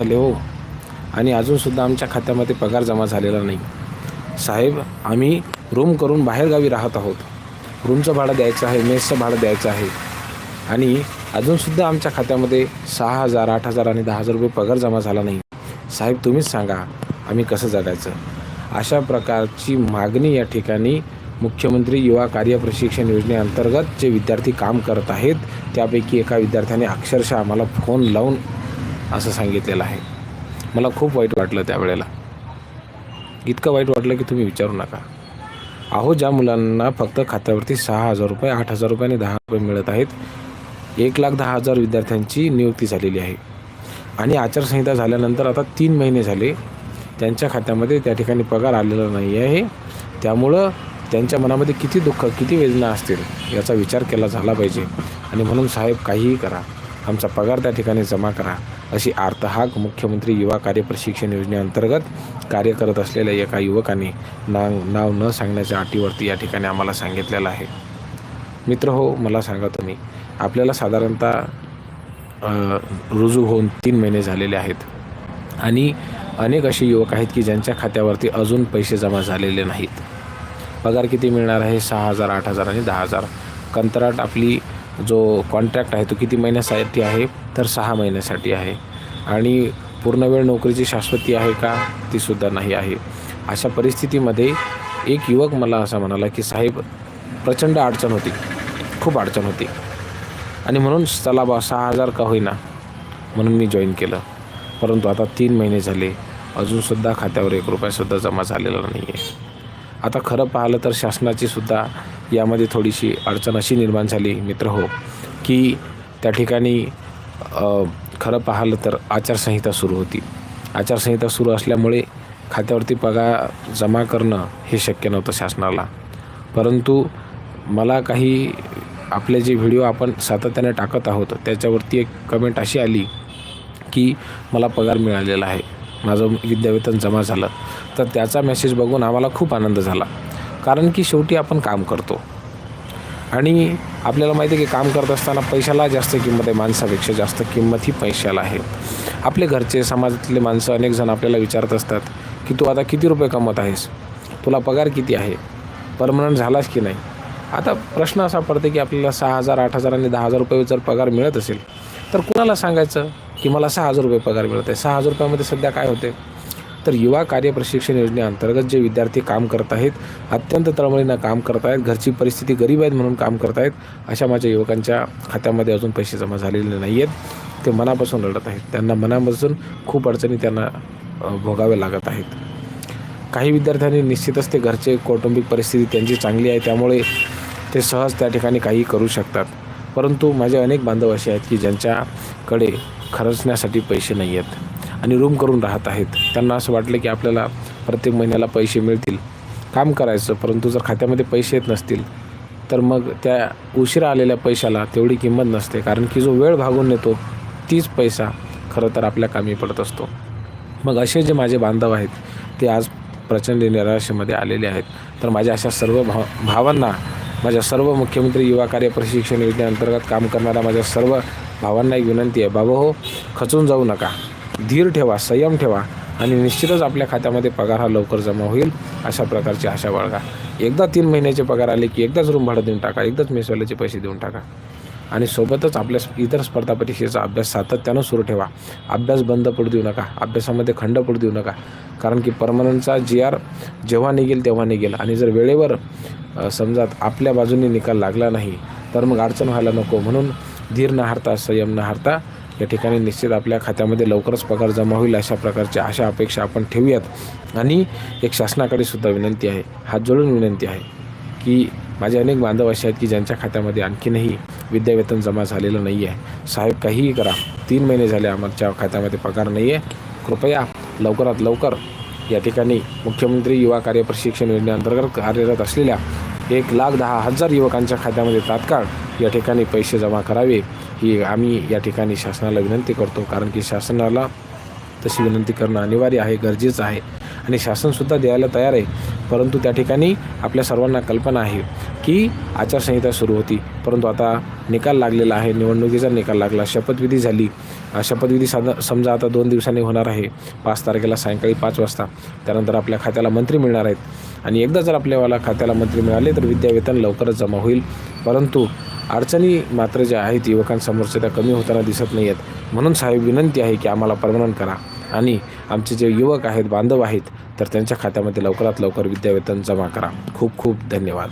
झाले हो. आणि अजूनसुद्धा आमच्या खात्यामध्ये पगार जमा झालेला नाही. साहेब आम्ही रूम करून बाहेरगावी राहत आहोत. रूमचं भाडं द्यायचं आहे मेसचं भाडं द्यायचं आहे. आणि अजूनसुद्धा आमच्या खात्यामध्ये सहा हजार आठ हजार आणि दहा हजार रुपये पगार जमा झाला नाही. साहेब तुम्हीच सांगा आम्ही कसं जगायचं? अशा प्रकारची मागणी या ठिकाणी मुख्यमंत्री युवा कार्य प्रशिक्षण योजनेअंतर्गत जे विद्यार्थी काम करत आहेत त्यापैकी एका विद्यार्थ्याने अक्षरशः आम्हाला फोन लावून असं सांगितलेलं आहे. मला खूप वाईट वाटलं त्यावेळेला. इतकं वाईट वाटलं की तुम्ही विचारू नका. अहो ज्या मुलांना फक्त खात्यावरती सहा हजार रुपये आठ हजार रुपये आणि दहा रुपये मिळत आहेत एक लाख दहा हजार विद्यार्थ्यांची नियुक्ती झालेली आहे. आणि आचारसंहिता झाल्यानंतर आता तीन महिने झाले त्यांच्या खात्यामध्ये त्या ठिकाणी पगार आलेला नाही आहे. त्यामुळं त्यांच्या मनामध्ये किती दुःख किती वेदना असतील याचा विचार केला झाला पाहिजे. आणि म्हणून साहेब काहीही करा. आमचा पगार त्या ठिकाणी जमा करा. अशी आर्तहाक मुख्यमंत्री युवा कार्य प्रशिक्षण योजनेअंतर्गत कार्य करत असलेल्या एका युवकाने नाव नाव न सांगण्याच्या अटीवरती या ठिकाणी आम्हाला सांगितलेलं आहे. मित्र हो मला सांगा तुम्ही. आपल्याला साधारणतः रुजू होऊन तीन महिने झालेले आहेत. आणि अनेक असे युवक आहेत की ज्यांच्या खात्यावरती अजून पैसे जमा झालेले नाहीत. पगार किती मिळणार आहे? सहा हजार आठ हजार आणि दहा हजार. कंत्राट आपली जो कॉन्ट्रॅक्ट आहे तो किती महिन्यासाठी आहे तर सहा महिन्यासाठी आहे. आणि पूर्णवेळ नोकरीची शाश्वती आहे का तीसुद्धा नाही आहे. अशा परिस्थितीमध्ये एक युवक मला असा म्हणाला की साहेब प्रचंड अडचण होती. खूप अडचण होती. आणि म्हणून चला बा सहा हजार का होईना. म्हणून मी जॉईन केलं. परंतु आता तीन महिने झाले. अजूनसुद्धा खात्यावर एक रुपयासुद्धा जमा झालेला नाही आहे आता खरं पाहिलं तर शासनाची सुद्धा यामध्ये थोडीशी अडचण अशी निर्माण झाली मित्र हो की त्या ठिकाणी खरं पाहिलं तर आचारसंहिता सुरू होती. आचारसंहिता सुरू असल्यामुळे खात्यावरती पगार जमा करणं हे शक्य नव्हतं शासनाला. परंतु मला काही आपले जे व्हिडिओ आपण सातत्याने टाकत आहोत त्याच्यावरती एक कमेंट अशी आली की मला पगार मिळालेला आहे. माझं विद्यावेतन जमा झालं. तर त्याचा मेसेज बघून आम्हाला खूप आनंद झाला. कारण की शेवटी आपण काम करतो. आणि आपल्याला माहिती आहे की काम करत असताना पैशाला जास्त किंमत आहे माणसापेक्षा जास्त किंमत ही पैशाला आहे. आपले घरचे समाजातले माणसं अनेक जण आपल्याला विचारत असतात की तू आता किती रुपये कमवत आहेस? तुला पगार किती आहे? परमनंट झालास की नाही? आता प्रश्न असा पडतो की आपल्याला सहा हजार आठ हजार आणि दहा हजार रुपये जर पगार मिळत असेल तर कुणाला सांगायचं की मला सहा हजार रुपये पगार मिळत आहे? सहा हजार रुपयामध्ये सध्या काय होते तर युवा कार्य प्रशिक्षण योजनेअंतर्गत जे विद्यार्थी काम करत आहेत अत्यंत तळमळीनं काम करत आहेत घरची परिस्थिती गरीब आहेत म्हणून काम करत आहेत अशा माझ्या युवकांच्या खात्यामध्ये अजून पैसे जमा झालेले नाही आहेत ते मनापासून रडत आहेत. त्यांना मनापासून खूप अडचणी त्यांना भोगाव्या लागत आहेत. काही विद्यार्थ्यांनी निश्चितच ते घरचे कौटुंबिक परिस्थिती त्यांची चांगली आहे त्यामुळे ते सहज त्या ठिकाणी काही करू शकतात. परंतु माझे अनेक बांधव असे आहेत की ज्यांच्याकडे खर्चण्यासाठी पैसे नाही आहेत आणि रूम करून राहत आहेत. त्यांना असं वाटलं की आपल्याला प्रत्येक महिन्याला पैसे मिळतील. काम करायचं परंतु जर खात्यामध्ये पैसे येत नसतील तर मग त्या उशिरा आलेल्या पैशाला तेवढी किंमत नसते. कारण की जो वेळ भागून येतो तीच पैसा खरं तर आपल्या कामी पडत असतो. मग असे जे माझे बांधव आहेत ते आज प्रचंड निराशेमध्ये आलेले आहेत. तर माझ्या अशा सर्व भाव भावांना माझ्या सर्व मुख्यमंत्री युवा कार्य प्रशिक्षण योजनेअंतर्गत काम करणाऱ्या माझ्या सर्व भावांना एक विनंती आहे. बाबा हो खचून जाऊ नका. धीर ठेवा संयम ठेवा आणि निश्चितच आपल्या खात्यामध्ये पगार हा लवकर जमा होईल अशा प्रकारची आशा बाळगा. एकदा तीन महिन्याचे पगार आले की एकदाच रूम भाडं देऊन टाका एकदाच मेसवाल्याचे पैसे देऊन टाका. आणि सोबतच आपल्या इतर स्पर्धा परीक्षेचा अभ्यास सातत्यानं सुरू ठेवा. अभ्यास बंद पडू देऊ नका अभ्यासामध्ये खंड पडू देऊ नका. कारण की परमनंटचा जी आर जेव्हा निघेल तेव्हा निघेल. आणि जर वेळेवर समजा आपल्या बाजूने निकाल लागला नाही तर मग अडचण व्हायला नको. म्हणून धीर न हारता संयम न हारता या ठिकाणी निश्चित आपल्या खात्यामध्ये लवकरच पगार जमा होईल अशा प्रकारच्या आशा अपेक्षा आपण ठेवूयात. आणि एक शासनाकडे सुद्धा विनंती आहे हात जोडून विनंती आहे की माझे अनेक बांधव असे आहेत की ज्यांच्या खात्यामध्ये आणखीनही विद्यावेतन जमा झालेलं नाही आहे. साहेब काहीही करा. तीन महिने झाले आमच्या खात्यामध्ये पगार नाही आहे. कृपया लवकरात लवकर या ठिकाणी मुख्यमंत्री युवा कार्य प्रशिक्षण योजनेअंतर्गत कार्यरत असलेल्या एक लाख दहा हजार युवकांच्या खात्यामध्ये तात्काळ या ठिकाणी पैसे जमा करावे ही आम्ही या ठिकाणी शासनाला विनंती करतो. कारण की शासनाला तशी विनंती करणं अनिवार्य आहे गरजेचं आहे. आणि शासनसुद्धा द्यायला तयार आहे. परंतु त्या ठिकाणी आपल्या सर्वांना कल्पना आहे की आचारसंहिता सुरू होती. परंतु आता निकाल लागलेला आहे. निवडणुकीचा निकाल लागला. शपथविधी झाली. शपथविधी साधा समजा आता दोन दिवसांनी होणार आहे. पाच तारखेला सायंकाळी पाच वाजता. त्यानंतर आपल्या खात्याला मंत्री मिळणार आहेत. आणि एकदा जर आपल्याला खात्याला मंत्री मिळाले तर विद्यावेतन लवकरच जमा होईल. परंतु अडचणी मात्र ज्या आहेत युवकांसमोरच्या त्या कमी होताना दिसत नाही आहेत म्हणून साहेब विनंती आहे की आम्हाला परमनंट करा. आणि आमचे जे युवक आहेत बांधव आहेत तर त्यांच्या खात्यामध्ये लवकरात लवकर विद्यावेतन जमा करा. खूप खूप धन्यवाद.